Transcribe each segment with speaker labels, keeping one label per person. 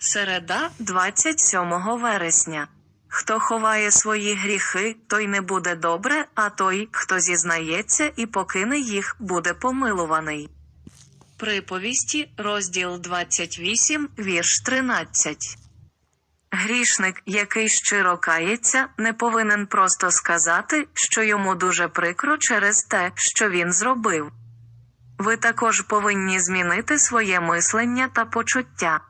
Speaker 1: Середа, 27 вересня. Хто ховає свої гріхи, той не буде добре, а той, хто зізнається і покине їх, буде помилуваний. Приповісті, розділ 28, вірш 13. Грішник, який щиро кається, не повинен просто сказати, що йому дуже прикро через те, що він зробив. Ви також повинні змінити своє мислення та почуття.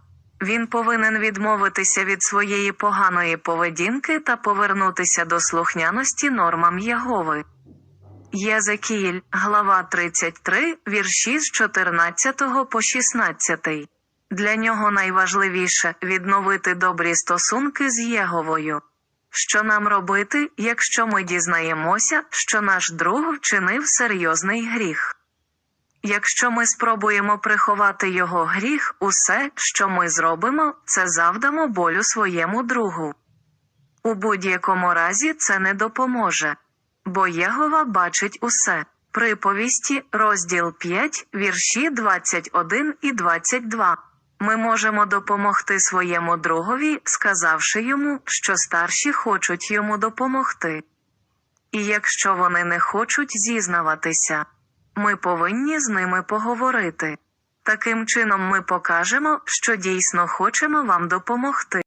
Speaker 1: Він повинен відмовитися від своєї поганої поведінки та повернутися до слухняності нормам Єгови. Єзекіїль, глава 33, вірші з 14 по 16. Для нього найважливіше відновити добрі стосунки з Єговою. Що нам робити, якщо ми дізнаємося, що наш друг вчинив серйозний гріх? Якщо ми спробуємо приховати його гріх, усе, що ми зробимо, це завдамо болю своєму другу. У будь-якому разі це не допоможе. Бо Єгова бачить усе. Приповісті, розділ 5, вірші 21 і 22. Ми можемо допомогти своєму другові, сказавши йому, що старші хочуть йому допомогти. І якщо вони не хочуть зізнаватися, ми повинні з ними поговорити. Таким чином ми покажемо, що дійсно хочемо вам допомогти.